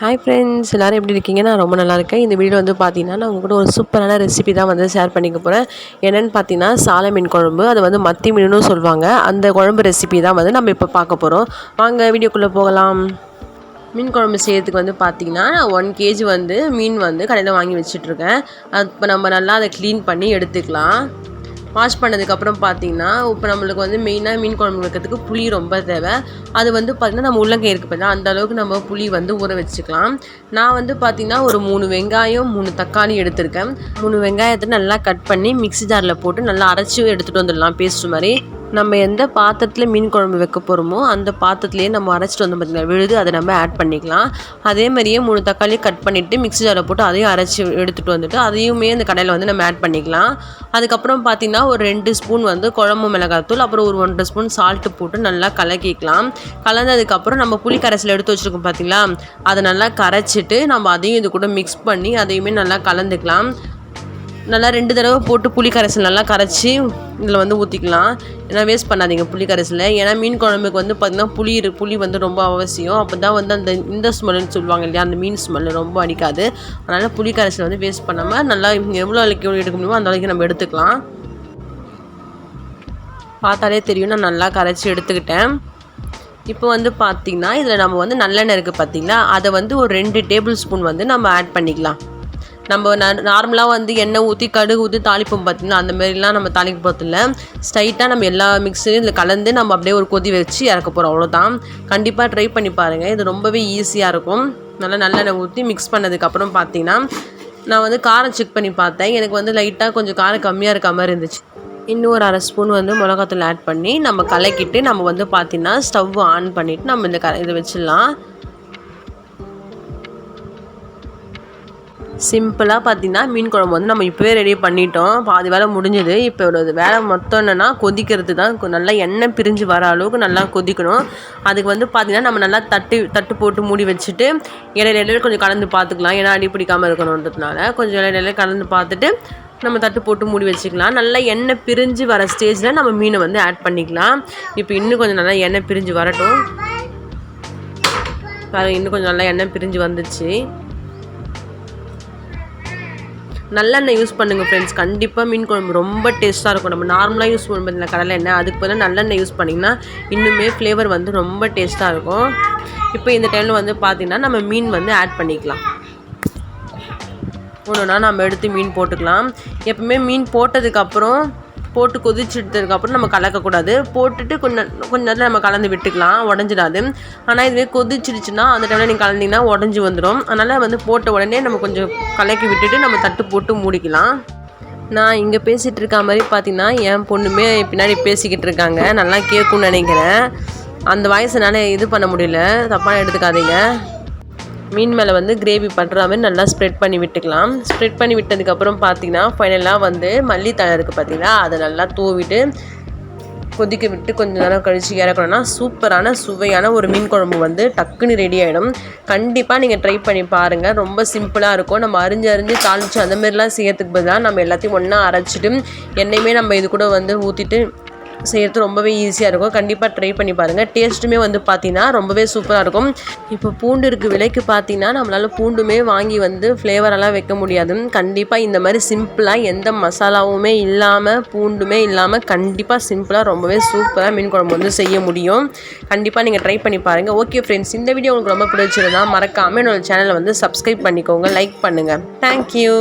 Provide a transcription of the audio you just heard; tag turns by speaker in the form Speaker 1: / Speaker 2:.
Speaker 1: Hi friends எல்லோரும் எப்படி இருக்கீங்க? நான் ரொம்ப நல்லா இருக்கேன். இந்த வீடியோ வந்து பார்த்தீங்கன்னா நான் உங்கள் கூட ஒரு சூப்பரான ரெசிபி தான் வந்து ஷேர் பண்ணிக்க போகிறேன் என்னென்னு பார்த்தீங்கன்னா சாலை மீன் குழம்பு. அது வந்து மத்தி மீனும் சொல்லுவாங்க. அந்த குழம்பு ரெசிபி தான் வந்து நம்ம இப்போ பார்க்க போகிறோம் வாங்க வீடியோக்குள்ளே போகலாம். மீன் குழம்பு செய்யறதுக்கு வந்து பார்த்திங்கன்னா ஒன் கேஜி வந்து மீன் வந்து கடையில் வாங்கி வச்சுட்ருக்கேன் அது இப்போ நம்ம நல்லா அதை க்ளீன் பண்ணி எடுத்துக்கலாம். வாஷ் பண்ணதுக்கப்புறம் பார்த்தீங்கன்னா இப்போ நம்மளுக்கு வந்து மெயினாக மீன் குழம்பு வைக்கிறதுக்கு புளி ரொம்ப தேவை. அது வந்து பார்த்திங்கன்னா நம்ம உள்ளங்கை இருக்குது பார்த்தா அந்த அளவுக்கு நம்ம புளி வந்து ஊற வச்சுக்கலாம். நான் வந்து பார்த்திங்கன்னா ஒரு மூணு வெங்காயம் மூணு தக்காளி எடுத்திருக்கேன். மூணு வெங்காயத்தை நல்லா கட் பண்ணி மிக்ஸி ஜாரில் போட்டு நல்லா அரைச்சி எடுத்துகிட்டு வந்துடலாம் பேஸ்ட் மாதிரி. நம்ம எந்த பாத்திரத்தில் மீன் குழம்பு வைக்க போகிறோமோ அந்த பாத்திரத்துலேயே நம்ம அரைச்சிட்டு வந்து பார்த்திங்கன்னா விழுது அதை நம்ம ஆட் பண்ணிக்கலாம். அதே மாதிரியே மூணு தக்காளி கட் பண்ணிவிட்டு மிக்ஸி ஜாரில் போட்டு அதையும் அரைச்சி எடுத்துகிட்டு வந்துட்டு அதையுமே அந்த கடையில் வந்து நம்ம ஆட் பண்ணிக்கலாம். அதுக்கப்புறம் பார்த்திங்கன்னா ஒரு ரெண்டு ஸ்பூன் வந்து குழம்பு மிளகாத்தூள் அப்புறம் ஒரு ஒன்றரை ஸ்பூன் சால்ட்டு போட்டு நல்லா கலக்கிக்கலாம். கலந்ததுக்கப்புறம் நம்ம புளி கரைசல் எடுத்து வச்சுருக்கோம் பார்த்திங்களா அதை நல்லா கரைச்சிட்டு நம்ம அதையும் இது கூட மிக்ஸ் பண்ணி அதையுமே நல்லா கலந்துக்கலாம். நல்லா ரெண்டு தடவை போட்டு புளி கரைசல் நல்லா கரைச்சி இதில் வந்து ஊற்றிக்கலாம் ஏன்னா வேஸ்ட் பண்ணாதீங்க புளி கரைசலில் ஏன்னா மீன் குழம்புக்கு வந்து பார்த்திங்கன்னா புளி புளி வந்து ரொம்ப அவசியம். அப்போ தான் வந்து அந்த இந்த ஸ்மெல்லுன்னு சொல்லுவாங்க இல்லையா அந்த மீன் ஸ்மெல்லு ரொம்ப அடிக்காது. அதனால் புளி கரைசல் வந்து வேஸ்ட் பண்ணாமல் நல்லா எவ்வளோ அளவுக்கு எடுக்க முடியுமோ அந்த அளவுக்கு நம்ம எடுத்துக்கலாம். பார்த்தாலே தெரியும். நான் நல்லா கரைச்சி எடுத்துக்கிட்டேன். இப்போ வந்து பார்த்திங்கன்னா இதில் நம்ம வந்து நல்லெண்ணெய் இருக்குது பார்த்திங்களா அதை வந்து ஒரு ரெண்டு டேபிள் ஸ்பூன் வந்து நம்ம ஆட் பண்ணிக்கலாம். நம்ம நார்மலாக வந்து எண்ணெய் ஊற்றி கடுகு ஊற்றி தாளிப்போம் பார்த்திங்கன்னா அந்த மாதிரிலாம் நம்ம தாளிக்க போகிறதில்ல ஸ்ட்ரைட்டாக நம்ம எல்லா மிக்ஸரையும் இதில் கலந்து நம்ம அப்படியே ஒரு கொதி வச்சு இறக்க போகிறோம் அவ்வளோதான் கண்டிப்பாக ட்ரை பண்ணி பாருங்கள் இது ரொம்பவே ஈஸியாக இருக்கும். நல்லா நல்லெண்ணெய் ஊற்றி மிக்ஸ் பண்ணதுக்கப்புறம் பார்த்தீங்கன்னா நான் வந்து காரம் செக் பண்ணி பார்த்தேன். எனக்கு வந்து லைட்டாக கொஞ்சம் காரம் கம்மியாக இருக்க மாதிரி இருந்துச்சு. இன்னும் ஒரு அரை ஸ்பூன் வந்து மிளகாத்தூள் ஆட் பண்ணி நம்ம கலக்கிட்டு நம்ம வந்து பார்த்திங்கன்னா ஸ்டவ் ஆன் பண்ணிவிட்டு நம்ம இந்த க இதை வச்சிடலாம். சிம்பிளாக பார்த்தீங்கன்னா மீன் குழம்பு வந்து நம்ம இப்போவே ரெடி பண்ணிட்டோம். பாதி வேலை முடிஞ்சது. இப்போ ஒரு வேலை மொத்தம் என்னென்னா கொதிக்கிறது தான். நல்லா எண்ணெய் பிரிஞ்சு வர அளவுக்கு நல்லா கொதிக்கணும். அதுக்கு வந்து பார்த்திங்கன்னா நம்ம நல்லா தட்டு தட்டு போட்டு மூடி வச்சுட்டு இடையில இடையில கொஞ்சம் கலந்து பார்த்துக்கலாம் ஏன்னா அடி பிடிக்காமல் இருக்கணுன்றதுனால கொஞ்சம் இடையில கலந்து பார்த்துட்டு நம்ம தட்டு போட்டு மூடி வச்சுக்கலாம். நல்லா எண்ணெய் பிரிஞ்சு வர ஸ்டேஜில் நம்ம மீனை வந்து ஆட் பண்ணிக்கலாம். இப்போ இன்னும் கொஞ்சம் நல்லா எண்ணெய் பிரிஞ்சு வரட்டும். பாருங்கள் இன்னும் கொஞ்சம் நல்லா எண்ணெய் பிரிஞ்சு வந்துச்சு. நல்லெண்ணெய் யூஸ் பண்ணுங்கள் ஃப்ரெண்ட்ஸ் கண்டிப்பாக மீன் குழம்பு ரொம்ப டேஸ்ட்டாக இருக்கும். நம்ம நார்மலாக யூஸ் பண்ணுறது கடலை எண்ணெய்? அதுக்கு பதிலாக நல்லெண்ணெய் யூஸ் பண்ணிங்கன்னா இன்னுமே ஃப்ளேவர் வந்து ரொம்ப டேஸ்ட்டாக இருக்கும். இப்போ இந்த டைமில் வந்து பார்த்திங்கன்னா நம்ம மீன் வந்து ஆட் பண்ணிக்கலாம். ஒன்றுனா நம்ம எடுத்து மீன் போட்டுக்கலாம். எப்பவுமே மீன் போட்டதுக்கப்புறம் போட்டு கொதிச்சுட்டதுக்கப்புறம் நம்ம கலக்கக்கூடாது. போட்டுட்டு கொஞ்சம் கொஞ்ச நேரத்தில் நம்ம கலந்து விட்டுக்கலாம். உடஞ்சிடாது. ஆனால் இதுவே கொதிச்சிடுச்சுன்னா அந்த டைமில் நீங்கள் கலந்தீங்கன்னா உடஞ்சி வந்துடும் அதனால் வந்து போட்ட உடனே நம்ம கொஞ்சம் கலக்கி விட்டுட்டு நம்ம தட்டு போட்டு மூடிக்கலாம். நான் இங்கே பேசிகிட்டு இருக்க மாதிரி பார்த்தீங்கன்னா என் பொண்ணுமே பின்னாடி பேசிக்கிட்டு இருக்காங்க. நல்லா கேட்கும்னு நினைக்கிறேன். அந்த வாய்ஸ் என்னால் இது பண்ண முடியல. தப்பாக எடுத்துக்காதீங்க. மீன் மேலே வந்து கிரேவி பண்ணுற மாதிரி நல்லா ஸ்ப்ரெட் பண்ணி விட்டுக்கலாம். ஸ்ப்ரெட் பண்ணி விட்டதுக்கப்புறம் பார்த்தீங்கன்னா ஃபைனலாக வந்து மல்லித்தழை இருக்குது பார்த்தீங்களா அதை நல்லா தூவிட்டு கொதிக்க விட்டு கொஞ்சம் நேரம் கழித்து இறக்கணும்னா சூப்பரான சுவையான ஒரு மீன் குழம்பு வந்து டக்குன்னு ரெடி ஆகிடும் கண்டிப்பாக நீங்கள் ட்ரை பண்ணி பாருங்கள் ரொம்ப சிம்பிளாக இருக்கும். நம்ம அரிஞ்சு அரிஞ்சு தாளித்து அந்த மாதிரிலாம் செய்யறதுக்கு பதிலாக நம்ம எல்லாத்தையும் ஒன்றா அரைச்சிட்டு எண்ணெயுமே நம்ம இது கூட வந்து ஊற்றிட்டு செய்கிறது ரொம்பவே ஈஸியாக இருக்கும். கண்டிப்பாக ட்ரை பண்ணி பாருங்கள் டேஸ்ட்டுமே வந்து பார்த்திங்கன்னா ரொம்பவே சூப்பராக இருக்கும். இப்போ பூண்டு இருக்குது விலைக்கு பார்த்தீங்கன்னா நம்மளால் பூண்டுமே வாங்கி வந்து ஃப்ளேவரெல்லாம் வைக்க முடியாது. கண்டிப்பாக இந்த மாதிரி சிம்பிளாக எந்த மசாலாவுமே இல்லாமல் பூண்டுமே இல்லாமல் கண்டிப்பாக சிம்பிளாக ரொம்பவே சூப்பராக மீன் குழம்பு வந்து செய்ய முடியும். கண்டிப்பாக நீங்கள் ட்ரை பண்ணி பாருங்கள் ஓகே ஃப்ரெண்ட்ஸ் இந்த வீடியோ உங்களுக்கு ரொம்ப பிடிச்சிருந்தா மறக்காமல் என்னோடய சேனலை வந்து சப்ஸ்கிரைப் பண்ணிக்கோங்க. லைக் பண்ணுங்கள் தேங்க்யூ